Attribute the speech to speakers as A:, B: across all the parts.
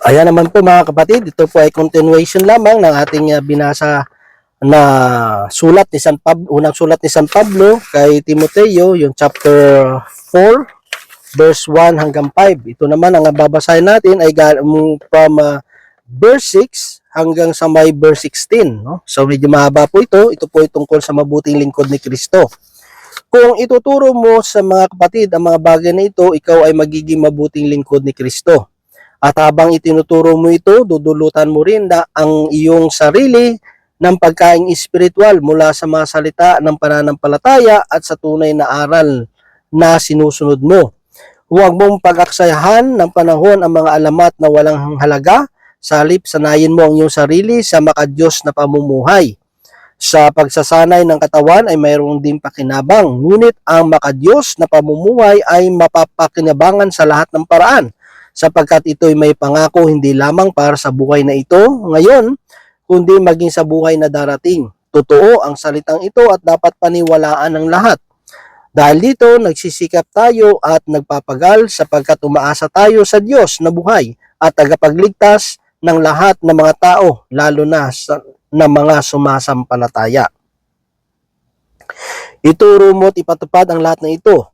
A: Ayan naman po mga kapatid, ito po ay continuation lamang ng ating uh, binasa na sulat ni San Pablo, unang sulat ni San Pablo kay Timoteo, yung chapter 4, verse 1 hanggang 5. Ito naman ang babasahin natin ay um, from uh, verse 6 hanggang sa may verse 16. No? So medyo mahaba po ito. Ito po ay tungkol sa mabuting lingkod ni Kristo. Kung ituturo mo sa mga kapatid ang mga bagay na ito, ikaw ay magiging mabuting lingkod ni Kristo. At habang itinuturo mo ito, dudulutan mo rin na ang iyong sarili ng pagkaing espiritual mula sa mga salita ng pananampalataya at sa tunay na aral na sinusunod mo. Huwag mong pag-aksayahan ng panahon ang mga alamat na walang halaga, sa halip sanayin mo ang iyong sarili sa makadiyos na pamumuhay. Sa pagsasanay ng katawan ay mayroong din pakinabang, ngunit ang makadiyos na pamumuhay ay mapapakinabangan sa lahat ng paraan sapagkat ito'y may pangako hindi lamang para sa buhay na ito ngayon, kundi maging sa buhay na darating. Totoo ang salitang ito at dapat paniwalaan ng lahat. Dahil dito, nagsisikap tayo at nagpapagal sapagkat umaasa tayo sa Diyos na buhay at tagapagligtas ng lahat ng mga tao, lalo na sa na mga sumasampalataya. Ituro mo at ipatupad ang lahat ng ito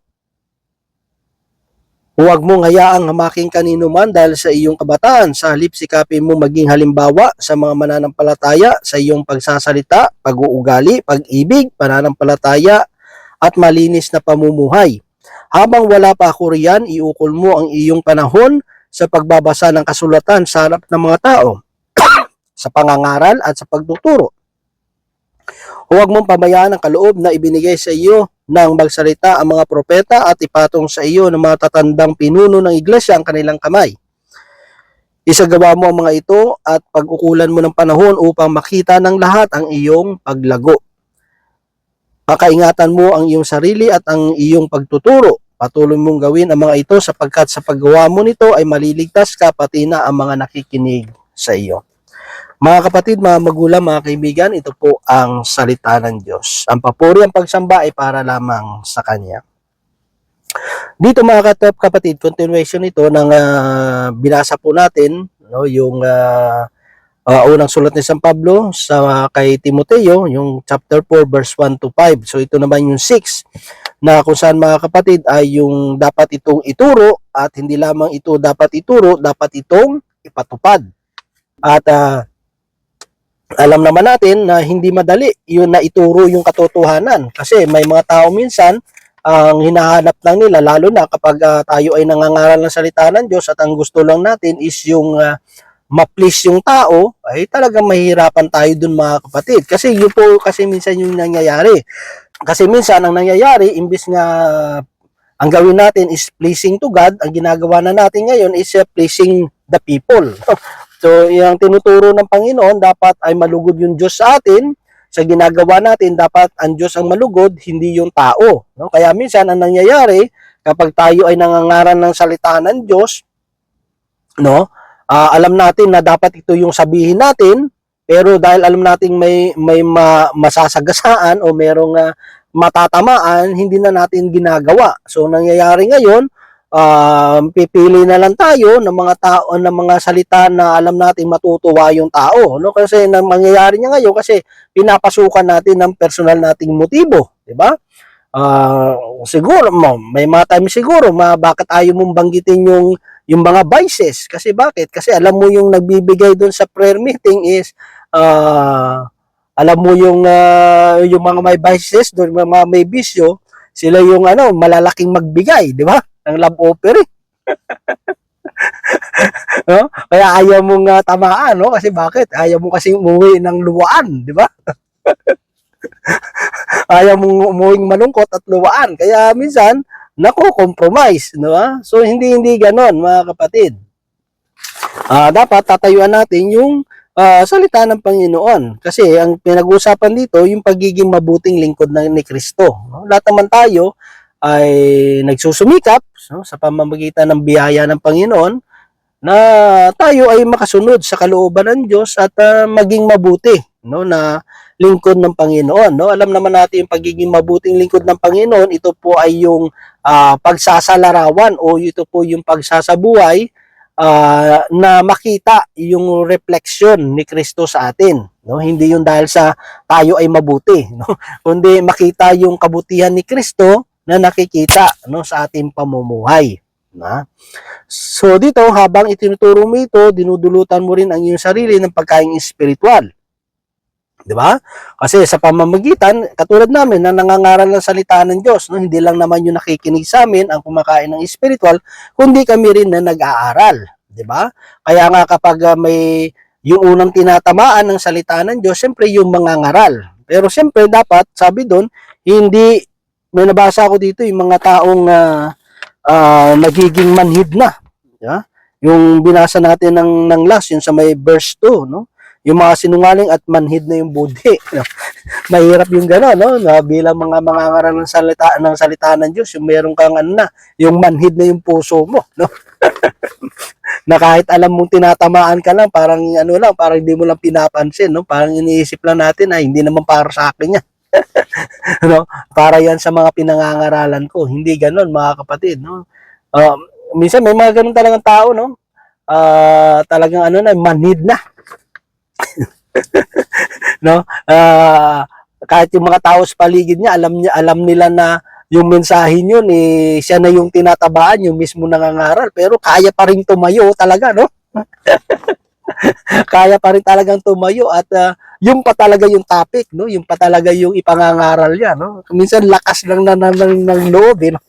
A: Huwag mong hayaang hamaking kanino man dahil sa iyong kabataan. Sa halip sikapin mo maging halimbawa sa mga mananampalataya sa iyong pagsasalita, pag-uugali, pag-ibig, pananampalataya at malinis na pamumuhay. Habang wala pa ako riyan, iukol mo ang iyong panahon sa pagbabasa ng kasulatan sa harap ng mga tao, sa pangangaral at sa pagtuturo. Huwag mong pabayaan ang kaloob na ibinigay sa iyo nang magsalita ang mga propeta at ipatong sa iyo ng mga tatandang pinuno ng iglesia ang kanilang kamay. Isagawa mo ang mga ito at pag-ukulan mo ng panahon upang makita ng lahat ang iyong paglago. Pakaingatan mo ang iyong sarili at ang iyong pagtuturo. Patuloy mong gawin ang mga ito sapagkat sa paggawa mo nito ay maliligtas ka pati na ang mga nakikinig sa iyo. Mga kapatid, mga magulang, mga kaibigan, ito po ang salita ng Diyos. Ang papuri ang pagsamba ay para lamang sa Kanya. Dito mga katap kapatid, continuation ito ng ah, binasa po natin, no, yung ah, ah, unang sulat ni San Pablo sa kay Timoteo, yung chapter 4 verse 1 to 5. So ito naman yung 6 na kung saan mga kapatid ay yung dapat itong ituro at hindi lamang ito dapat ituro, dapat itong ipatupad. At ah, alam naman natin na hindi madali yun na ituro yung katotohanan. Kasi may mga tao minsan ang hinahanap lang nila lalo na kapag ah, tayo ay nangangaral ng salita ng Diyos at ang gusto lang natin is yung ah, ma-please yung tao ay talagang mahihirapan tayo dun mga kapatid. Kasi yun po kasi minsan yung nangyayari. Kasi minsan ang nangyayari imbis nga ang gawin natin is pleasing to God ang ginagawa na natin ngayon is uh, pleasing the people So, yung tinuturo ng Panginoon, dapat ay malugod yung Diyos sa atin. Sa ginagawa natin, dapat ang Diyos ang malugod, hindi yung tao. No? Kaya minsan, ang nangyayari, kapag tayo ay nangangaran ng salita ng Diyos, no, ah, alam natin na dapat ito yung sabihin natin, pero dahil alam natin may, may ma, masasagasaan o merong ah, matatamaan, hindi na natin ginagawa. So, nangyayari ngayon, um, pipili na lang tayo ng mga tao ng mga salita na alam natin matutuwa yung tao no? Kasi nang mangyayari niya ngayon kasi pinapasukan natin ng personal nating motibo di ba? Ah, siguro mo may mga time siguro ma, bakit ayaw mong banggitin yung yung mga vices? Kasi bakit? Kasi alam mo yung nagbibigay doon sa prayer meeting is ah, alam mo yung ah, yung mga may vices doon mga may bisyo sila yung ano malalaking magbigay di ba ng love offer eh. no? Kaya ayaw mong uh, tamaan, no? Kasi bakit? Ayaw mo kasi umuwi ng luwaan, di ba? ayaw mong umuwi malungkot at luwaan. Kaya minsan, nako, compromise, di ba? So, hindi, hindi ganon, mga kapatid. Ah, dapat tatayuan natin yung ah, salita ng Panginoon. Kasi ang pinag-uusapan dito, yung pagiging mabuting lingkod ng ni Kristo. No? Lahat naman tayo, ay nagsusumikap no, sa pamamagitan ng biyaya ng Panginoon na tayo ay makasunod sa kalooban ng Diyos at ah, maging mabuti no na lingkod ng Panginoon no alam naman natin yung pagiging mabuting lingkod ng Panginoon ito po ay yung ah, pagsasalarawan o ito po yung pagsasabuhay ah, na makita yung reflection ni Kristo sa atin. No? Hindi yung dahil sa tayo ay mabuti. No? Kundi makita yung kabutihan ni Kristo na nakikita no, sa ating pamumuhay. Na? So dito, habang itinuturo mo ito, dinudulutan mo rin ang iyong sarili ng pagkain espiritual. Di ba? Kasi sa pamamagitan, katulad namin na nangangaral ng salita ng Diyos, no? hindi lang naman yung nakikinig sa amin ang kumakain ng spiritual, kundi kami rin na nag-aaral. Di ba? Kaya nga kapag ah, may yung unang tinatamaan ng salita ng Diyos, siyempre yung mga ngaral. Pero siyempre dapat, sabi doon, hindi, may nabasa ako dito, yung mga taong ah, ah, nagiging manhid na. Ba? Yung binasa natin ng, ng last, yung sa may verse 2, no? yung mga sinungaling at manhid na yung budi. No? Mahirap yung gano'n, no? Na bilang mga mga ngaral ng salita, ng salita ng Diyos, yung meron kang ano na, yung manhid na yung puso mo, no? na kahit alam mong tinatamaan ka lang, parang ano lang, parang hindi mo lang pinapansin, no? Parang iniisip lang natin, ay hindi naman para sa akin yan. no? Para yan sa mga pinangangaralan ko. Hindi gano'n, mga kapatid, no? Um, minsan may mga ganun talagang tao, no? Ah, talagang ano na, manhid na no? Ah, kahit yung mga tao sa paligid niya, alam niya, alam nila na yung mensahe yun, eh, siya na yung tinatabaan, yung mismo nangangaral, pero kaya pa rin tumayo talaga, no? kaya pa rin talagang tumayo at ah, yung pa talaga yung topic, no? Yung pa talaga yung ipangangaral niya, no? Minsan lakas lang na, na, ng, ng loob, eh, no?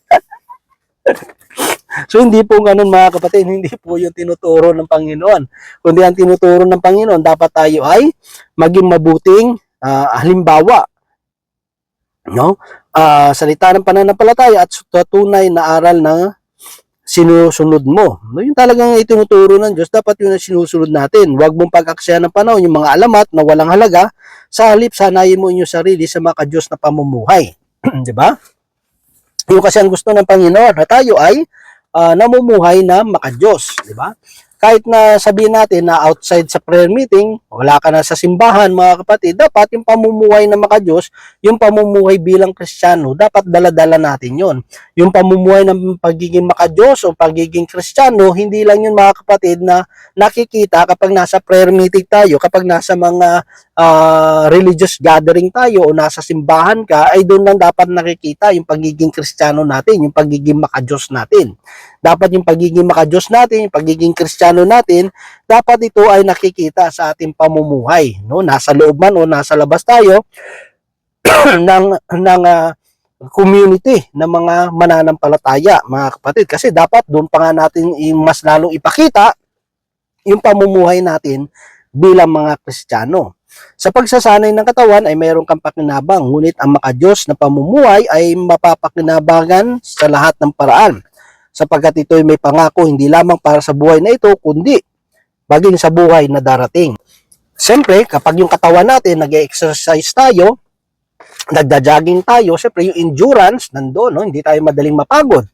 A: So hindi po ganun mga kapatid, hindi po yung tinuturo ng Panginoon. Kundi ang tinuturo ng Panginoon, dapat tayo ay maging mabuting ah, halimbawa. No? Ah, salita ng pananampalataya at tunay na aral na sinusunod mo. No, yung talagang itinuturo ng Diyos, dapat yun ang sinusunod natin. Huwag mong pag-aksaya ng panahon, yung mga alamat na walang halaga, sa halip sanayin mo inyong sarili sa mga Diyos na pamumuhay. Di ba? Yung kasi ang gusto ng Panginoon na tayo ay ah, namumuhay na makadiyos, di ba? Kahit na sabihin natin na outside sa prayer meeting, wala ka na sa simbahan mga kapatid, dapat yung pamumuhay na makadiyos, yung pamumuhay bilang Kristiyano, dapat dala-dala natin yon. Yung pamumuhay ng pagiging makadiyos o pagiging Kristiyano, hindi lang yun mga kapatid na nakikita kapag nasa prayer meeting tayo, kapag nasa mga ah, religious gathering tayo o nasa simbahan ka, ay doon lang dapat nakikita yung pagiging Kristiyano natin, yung pagiging makadiyos natin. Dapat yung pagiging makadiyos natin, yung pagiging Kristiyano natin, dapat ito ay nakikita sa ating pamumuhay, no? Nasa loob man o nasa labas tayo ng ng ah, community ng mga mananampalataya, mga kapatid. Kasi dapat doon pa nga natin mas lalong ipakita yung pamumuhay natin bilang mga Kristiyano. Sa pagsasanay ng katawan ay mayroon kang pakinabang, ngunit ang makadiyos na pamumuhay ay mapapakinabangan sa lahat ng paraan sapagkat ito ay may pangako hindi lamang para sa buhay na ito, kundi baging sa buhay na darating. Siyempre, kapag yung katawan natin, nag-exercise tayo, nagda-jogging tayo, siyempre yung endurance nandoon, no? hindi tayo madaling mapagod.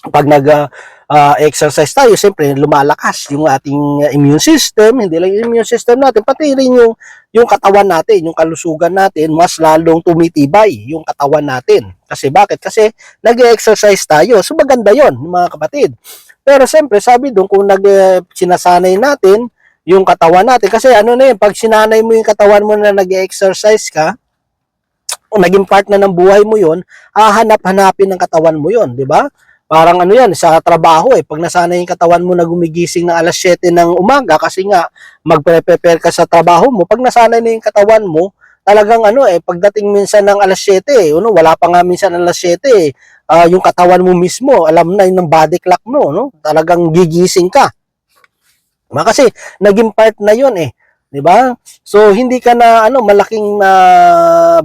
A: Pag nag-exercise tayo, siyempre lumalakas yung ating uh, immune system, hindi lang yung immune system natin, pati rin yung, yung katawan natin, yung kalusugan natin, mas lalong tumitibay yung katawan natin. Kasi bakit? Kasi nag-exercise tayo. So maganda yon mga kapatid. Pero siyempre, sabi doon, kung nag, eh, sinasanay natin yung katawan natin, kasi ano na yun, pag sinanay mo yung katawan mo na nag-exercise ka, kung naging part na ng buhay mo yun, hahanap-hanapin ng katawan mo yun, di ba? Parang ano yan, sa trabaho eh, pag nasanay yung katawan mo na gumigising ng alas 7 ng umaga kasi nga magpre-prepare ka sa trabaho mo, pag nasanay na yung katawan mo, talagang ano eh, pagdating minsan ng alas 7 eh, ano, wala pa nga minsan alas 7 eh, ah, yung katawan mo mismo, alam na yun ng body clock mo, no? talagang gigising ka. Ma kasi naging part na yun eh. 'di ba? So hindi ka na ano malaking na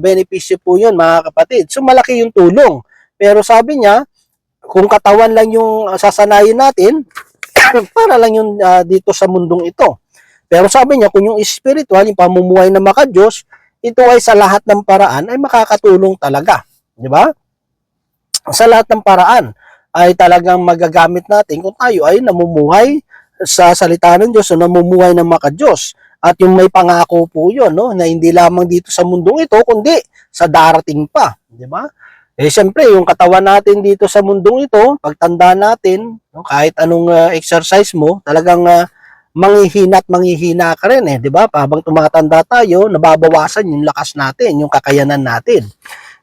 A: benepisyo po 'yun mga kapatid. So malaki yung tulong. Pero sabi niya, kung katawan lang yung ah, sasanayin natin, para lang yung ah, dito sa mundong ito. Pero sabi niya, kung yung spiritual, yung pamumuhay na makadiyos, ito ay sa lahat ng paraan ay makakatulong talaga. Di ba? Sa lahat ng paraan ay talagang magagamit natin kung tayo ay namumuhay sa salita ng Diyos o namumuhay ng makadiyos. At yung may pangako po yun, no, na hindi lamang dito sa mundong ito, kundi sa darating pa. Di ba? Eh, siyempre, yung katawan natin dito sa mundong ito, pagtanda natin, no, kahit anong ah, exercise mo, talagang uh, manghihina at manghihina ka rin eh, di ba? Habang tumatanda tayo, nababawasan yung lakas natin, yung kakayanan natin.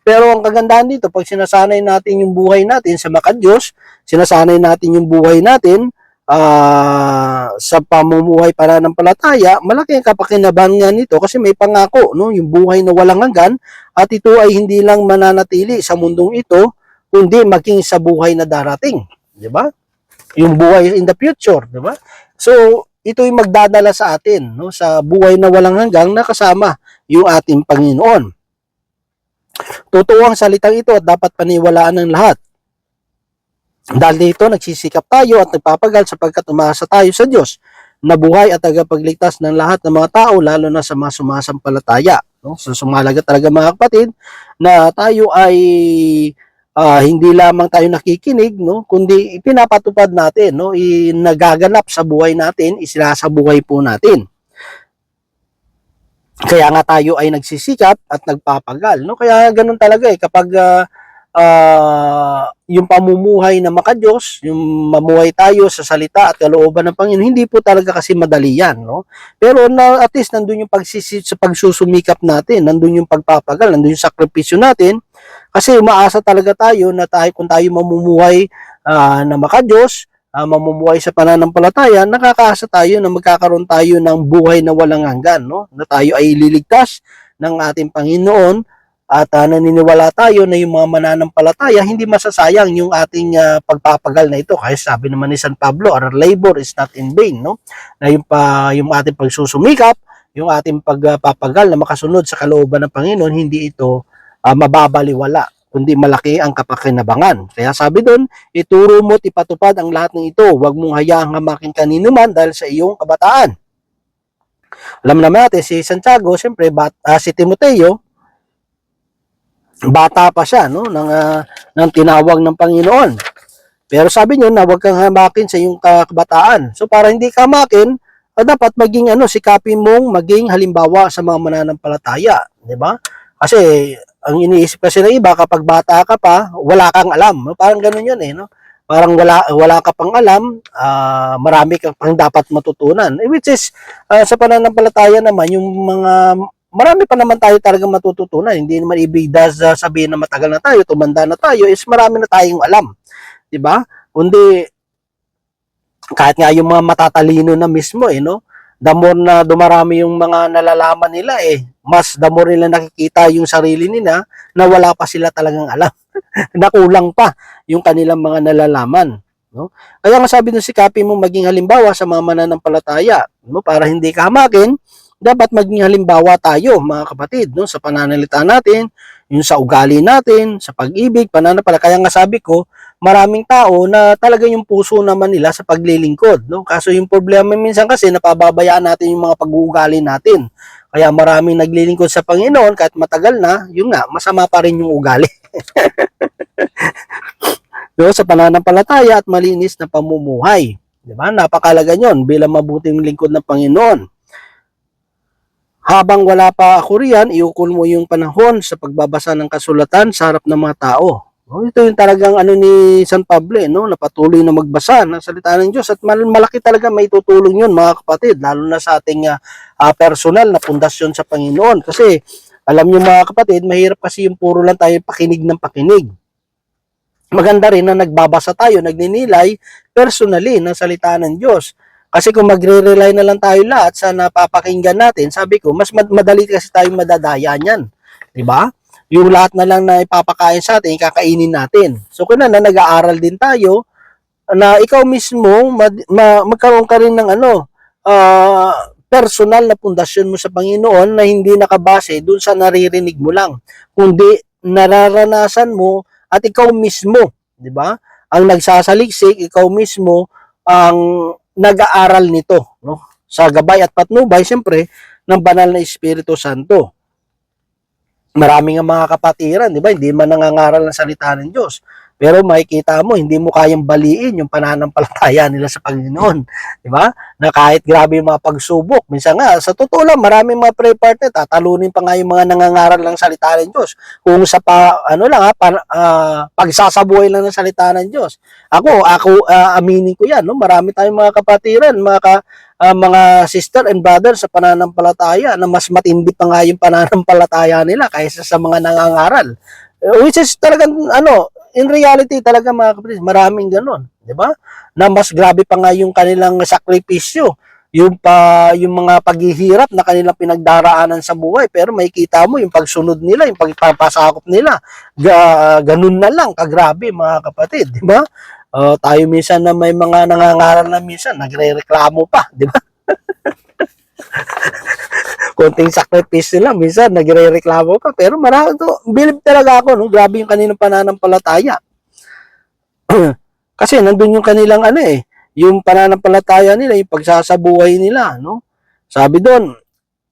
A: Pero ang kagandahan dito, pag sinasanay natin yung buhay natin sa makadiyos, sinasanay natin yung buhay natin ah, sa pamumuhay pananampalataya, malaki ang kapakinabangan nga nito kasi may pangako, no? yung buhay na walang hanggan at ito ay hindi lang mananatili sa mundong ito, kundi maging sa buhay na darating. Di ba? Yung buhay in the future, di ba? So, ito yung magdadala sa atin, no? sa buhay na walang hanggang na kasama yung ating Panginoon. Totoo ang salitang ito at dapat paniwalaan ng lahat. Dahil dito, nagsisikap tayo at nagpapagal sapagkat umasa tayo sa Diyos na buhay at tagapagligtas ng lahat ng mga tao, lalo na sa mga sumasampalataya. No? So, sumalaga talaga mga kapatid na tayo ay ah, hindi lamang tayo nakikinig, no? kundi ipinapatupad natin, no? I, nagaganap sa buhay natin, isinasabuhay po natin. Kaya nga tayo ay nagsisikap at nagpapagal. No? Kaya ganun talaga eh, kapag ah, ah, yung pamumuhay na makadiyos, yung mamuhay tayo sa salita at kalooban ng Panginoon, hindi po talaga kasi madali yan. No? Pero na, at least nandun yung pagsisit sa pagsusumikap natin, nandun yung pagpapagal, nandun yung sakripisyo natin, kasi umaasa talaga tayo na tayo kung tayo mamumuhay ah, na makadiyos, ah, mamumuhay sa pananampalataya, nakakaasa tayo na magkakaroon tayo ng buhay na walang hanggan, no? Na tayo ay liligtas ng ating Panginoon at ah, naniniwala tayo na yung mga mananampalataya hindi masasayang yung ating ah, pagpapagal na ito. Kaya sabi naman ni San Pablo, our labor is not in vain, no? Na yung pa yung ating pagsusumikap, yung ating pagpapagal na makasunod sa kalooban ng Panginoon, hindi ito ah, mababaliwala kundi malaki ang kapakinabangan. Kaya sabi doon, ituro mo at ipatupad ang lahat ng ito. Huwag mong hayaang hamakin kanino man dahil sa iyong kabataan. Alam naman natin, si Santiago, siyempre, bat, ah, si Timoteo, bata pa siya, no, ng, ah, ng tinawag ng Panginoon. Pero sabi niyo na huwag kang hamakin sa iyong kabataan. So para hindi ka hamakin, ah, dapat maging ano, sikapin mong maging halimbawa sa mga mananampalataya, di ba? Kasi ang iniisip kasi ng iba kapag bata ka pa, wala kang alam. Parang ganun 'yun eh, no? Parang wala wala ka pang alam, ah, marami kang pang dapat matutunan. Eh, which is ah, sa pananampalataya naman yung mga marami pa naman tayo talagang matututunan. Hindi naman ibig sa sabihin na matagal na tayo, tumanda na tayo, is marami na tayong alam. 'Di ba? Kundi kahit nga yung mga matatalino na mismo eh, no? The more na dumarami yung mga nalalaman nila eh, mas the more nila nakikita yung sarili nila na wala pa sila talagang alam. Nakulang pa yung kanilang mga nalalaman. No? Kaya nga sabi ng sikapin mo maging halimbawa sa mga mananampalataya no? para hindi ka hamakin, dapat maging halimbawa tayo mga kapatid no? sa pananalita natin, yung sa ugali natin, sa pag-ibig, pananampalataya. Kaya nga sabi ko, maraming tao na talaga yung puso naman nila sa paglilingkod. No? Kaso yung problema minsan kasi napababayaan natin yung mga pag-uugali natin. Kaya maraming naglilingkod sa Panginoon kahit matagal na, yun nga, masama pa rin yung ugali. no, sa pananampalataya at malinis na pamumuhay. Di ba? Napakalaga yon bilang mabuting lingkod ng Panginoon. Habang wala pa ako riyan, iukol mo yung panahon sa pagbabasa ng kasulatan sa harap ng mga tao. No, ito yung talagang ano ni San Pablo, eh, no, na patuloy na magbasa ng salita ng Diyos at mal- malaki talaga may tutulong yun mga kapatid, lalo na sa ating ah, personal na pundasyon sa Panginoon. Kasi alam niyo mga kapatid, mahirap kasi yung puro lang tayo pakinig ng pakinig. Maganda rin na nagbabasa tayo, nagninilay personally ng salita ng Diyos. Kasi kung magre-rely na lang tayo lahat sa napapakinggan natin, sabi ko, mas mad- madali kasi tayong madadaya niyan. 'Di ba? Yung lahat na lang na ipapakain sa atin, kakainin natin. So kung na, na nag-aaral din tayo, na ikaw mismo mad- ma- magkaroon ka rin ng ano, ah, personal na pundasyon mo sa Panginoon na hindi nakabase dun sa naririnig mo lang, kundi nararanasan mo at ikaw mismo, 'di ba? Ang nagsasaliksik, ikaw mismo ang nag-aaral nito, no? Sa gabay at patnubay siyempre ng banal na Espiritu Santo. Maraming ang mga kapatiran, 'di ba? Hindi man nangangaral ng salita ng Diyos. Pero makikita mo, hindi mo kayang baliin yung pananampalataya nila sa Panginoon. Di ba? Na kahit grabe yung mga pagsubok. Minsan nga, sa totoo lang, maraming mga prayer partner, tatalunin pa nga yung mga nangangaral ng salita ng Diyos. Kung sa pa, ano lang ha, pa, ah, pagsasabuhay lang ng salita ng Diyos. Ako, ako, ah, aminin ko yan, no? Marami tayong mga kapatiran, mga ka, ah, mga sister and brother sa pananampalataya na mas matindi pa nga yung pananampalataya nila kaysa sa mga nangangaral. Eh, Which is talagang ano, in reality talaga mga kapatid, maraming ganun, 'di ba? Na mas grabe pa nga yung kanilang sakripisyo, yung pa yung mga paghihirap na kanilang pinagdaraanan sa buhay, pero makikita mo yung pagsunod nila, yung pagpapasakop nila, ga, ganun na lang kagrabe mga kapatid, 'di ba? Uh, tayo minsan na may mga nangangaral na minsan, nagrereklamo pa, di ba? Konting sakripisyo lang, minsan nagrereklamo pa. Pero marami to, believe talaga ako, no? grabe yung kanilang pananampalataya. Kasi nandun yung kanilang ano eh, yung pananampalataya nila, yung pagsasabuhay nila, no? Sabi doon,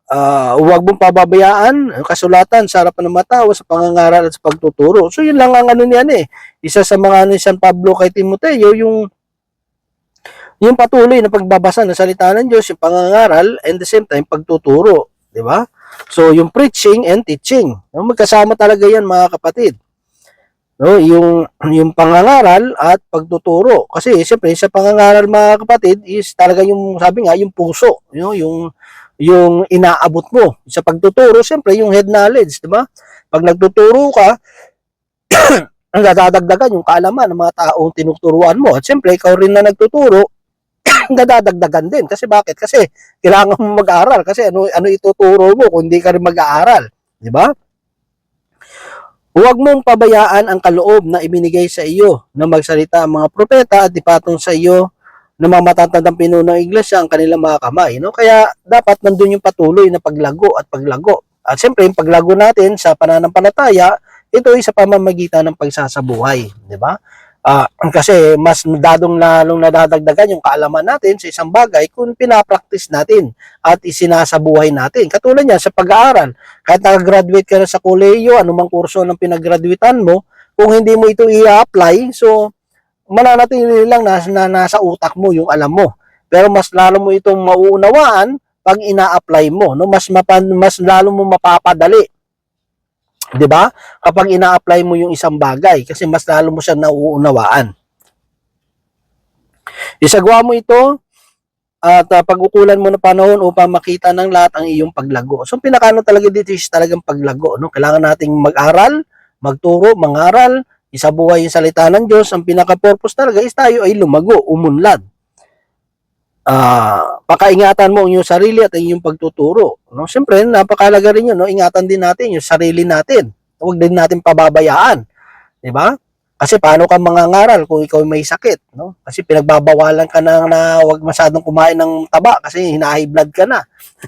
A: ah, huwag mong pababayaan ang kasulatan sa harapan ng mata o sa pangangaral at sa pagtuturo. So yun lang ang ano niyan eh. Isa sa mga ano ni San Pablo kay Timoteo, yung yung patuloy na pagbabasa ng salita ng Diyos, yung pangangaral, and the same time, pagtuturo. Di ba? So, yung preaching and teaching. No, magkasama talaga yan, mga kapatid. No, yung, yung pangangaral at pagtuturo. Kasi, siyempre, sa pangangaral, mga kapatid, is talaga yung, sabi nga, yung puso. You know, yung, yung inaabot mo. Sa pagtuturo, siyempre, yung head knowledge. Di ba? Pag nagtuturo ka, ang dadagdagan yung kaalaman ng mga taong tinuturuan mo. At siyempre, ikaw rin na nagtuturo, nadadagdagan din. Kasi bakit? Kasi kailangan mo mag-aaral. Kasi ano, ano ituturo mo kung hindi ka rin mag-aaral. Di ba? Huwag mong pabayaan ang kaloob na ibinigay sa iyo na magsalita ang mga propeta at ipatong sa iyo ng mga matatandang pinuno ng iglesia ang kanilang mga kamay. No? Kaya dapat nandun yung patuloy na paglago at paglago. At siyempre, yung paglago natin sa pananampalataya, ito ay sa pamamagitan ng pagsasabuhay. Di ba? Ah, kasi mas dadong lalong nadadagdagan yung kaalaman natin sa isang bagay kung pinapractice natin at isinasabuhay natin. Katulad niya sa pag-aaral. Kahit nakagraduate ka na sa kolehiyo, anumang kurso ng pinaggraduatean mo, kung hindi mo ito i-apply, so mananatili lang na, na nasa utak mo yung alam mo. Pero mas lalo mo itong mauunawaan pag ina-apply mo, no? Mas mapan, mas lalo mo mapapadali 'di ba? Kapag ina-apply mo yung isang bagay kasi mas lalo mo siya nauunawaan. Isagawa mo ito at uh, pag-ukulan mo ng panahon upang makita ng lahat ang iyong paglago. So pinakano talaga dito is talagang paglago, no? Kailangan nating mag-aral, magturo, mangaral, isabuhay yung salita ng Diyos. Ang pinaka-purpose talaga is tayo ay lumago, umunlad. Ah, pakaingatan mo ang iyong sarili at ang iyong pagtuturo. No? Siyempre, napakalaga rin yun. No? Ingatan din natin yung sarili natin. Huwag din natin pababayaan. Di ba? Kasi paano ka mangangaral kung ikaw may sakit? No? Kasi pinagbabawalan ka na, na huwag masyadong kumain ng taba kasi hinahi blood ka na.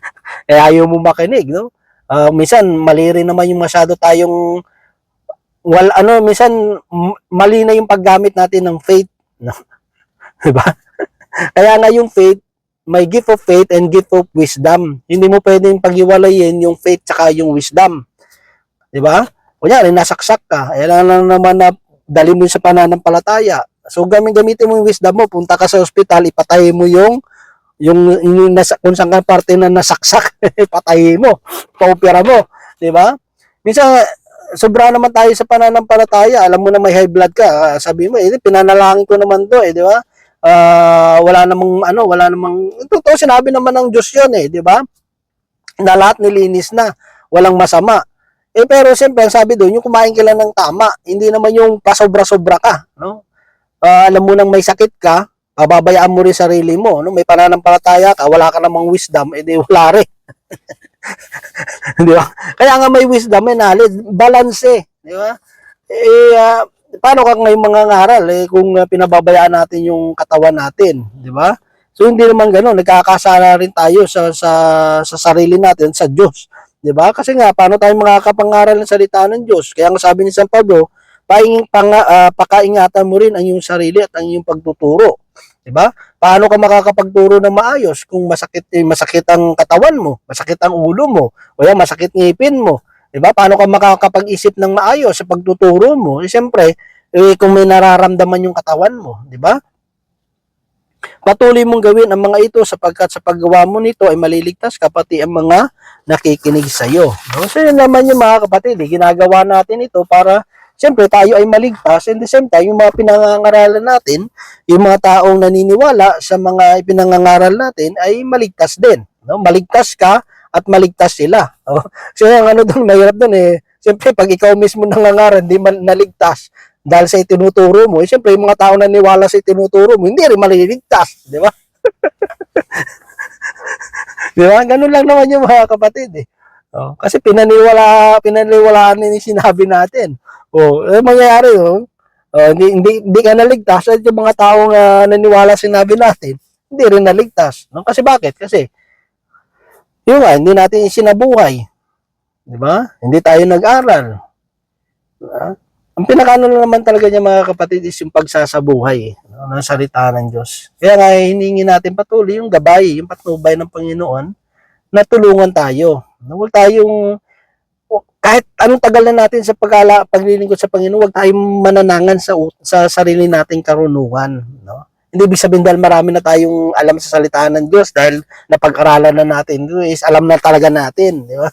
A: eh ayaw mo makinig. No? Ah, minsan, mali rin naman yung masyado tayong wal ano minsan mali na yung paggamit natin ng faith no? 'di ba kaya nga yung faith, may gift of faith and gift of wisdom. Hindi mo pwedeng paghiwalayin yung faith tsaka yung wisdom. Di ba? Kunyari, nasaksak ka. Kailangan lang naman na dali mo sa pananampalataya. So, gamit gamitin mo yung wisdom mo. Punta ka sa ospital, ipatay mo yung yung, yung nasa, kung saan ka parte na nasaksak, patayin mo, paupira mo, di ba? Minsan, sobra naman tayo sa pananampalataya, alam mo na may high blood ka, ah, sabi mo, eh, pinanalangin ko naman to, eh, di ba? Ah wala namang ano, wala namang totoo sinabi naman ng Diyos 'yon eh, 'di ba? Na lahat nilinis na, walang masama. Eh pero siyempre ang sabi doon, yung kumain ka lang ng tama, hindi naman yung pasobra-sobra ka, no? Ah, alam mo nang may sakit ka, pababayaan mo rin sarili mo, no? May pananampalataya ka, wala ka namang wisdom, edi wala rin. di ba? Kaya nga may wisdom, may knowledge, balance eh, di ba? Eh, ah, paano ka ngayon mga ngaral eh kung uh, pinababayaan natin yung katawan natin, di ba? So hindi naman ganoon, nagkakasala rin tayo sa sa sa sarili natin sa Diyos, di ba? Kasi nga paano tayo makakapangaral ng salita ng Diyos? Kaya nga sabi ni San Pablo, paing pang, uh, pakaingatan mo rin ang iyong sarili at ang iyong pagtuturo. 'Di ba? Paano ka makakapagturo ng maayos kung masakit eh, masakit ang katawan mo, masakit ang ulo mo, o yan masakit ngipin mo, 'Di ba? Paano ka makakapag-isip ng maayos sa pagtuturo mo? Eh, siyempre, eh, kung may nararamdaman yung katawan mo, di ba? Patuloy mong gawin ang mga ito sapagkat sa paggawa mo nito ay maliligtas ka pati ang mga nakikinig sa iyo. No? So yun naman yung mga kapatid, eh, ginagawa natin ito para siyempre tayo ay maligtas and the same time yung mga pinangangaralan natin, yung mga taong naniniwala sa mga ipinangangaral natin ay maligtas din. No? Maligtas ka at maligtas sila. No? So yung ano doon, mahirap doon eh. Siyempre pag ikaw mismo nangangaral, hindi man naligtas, dahil sa itinuturo mo, eh, siyempre yung mga tao na niwala sa itinuturo mo, hindi rin maliligtas, di ba? di ba? Ganun lang naman yung mga kapatid eh. Oh, kasi pinaniwala, pinaniwalaan yung sinabi natin. Oh, eh, mangyayari oh, oh, hindi, hindi, hindi ka naligtas at yung mga taong uh, naniwala sinabi natin, hindi rin naligtas. No? Kasi bakit? Kasi, yun nga, hindi natin sinabuhay. Di ba? Hindi tayo nag-aral. Diba? Ang pinakaano na naman talaga niya mga kapatid is yung pagsasabuhay eh, no, ng salita ng Diyos. Kaya nga hiningi natin patuloy yung gabay, yung patnubay ng Panginoon na tulungan tayo. Huwag tayong kahit anong tagal na natin sa pagala, paglilingkod sa Panginoon, huwag tayong mananangan sa sa sarili nating karunungan, no? Hindi ibig sabihin dahil marami na tayong alam sa salita ng Diyos dahil napag-aralan na natin ito is alam na talaga natin, di ba?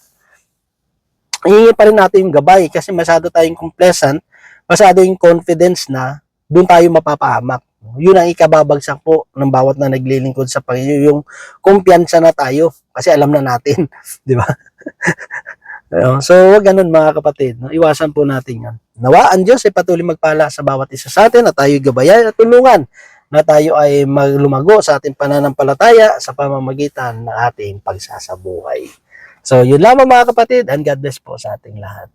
A: Hihingi pa rin natin yung gabay kasi masyado tayong complacent masyado yung confidence na doon tayo mapapahamak. Yun ang ikababagsak po ng bawat na naglilingkod sa Panginoon, yung kumpiyansa na tayo kasi alam na natin, di ba? So, wag ganun mga kapatid. No? Iwasan po natin yan. Nawa, ang Diyos ay patuloy magpala sa bawat isa sa atin at tayo gabayan at tulungan na tayo ay maglumago sa ating pananampalataya sa pamamagitan ng ating pagsasabuhay. So, yun lamang mga kapatid and God bless po sa ating lahat.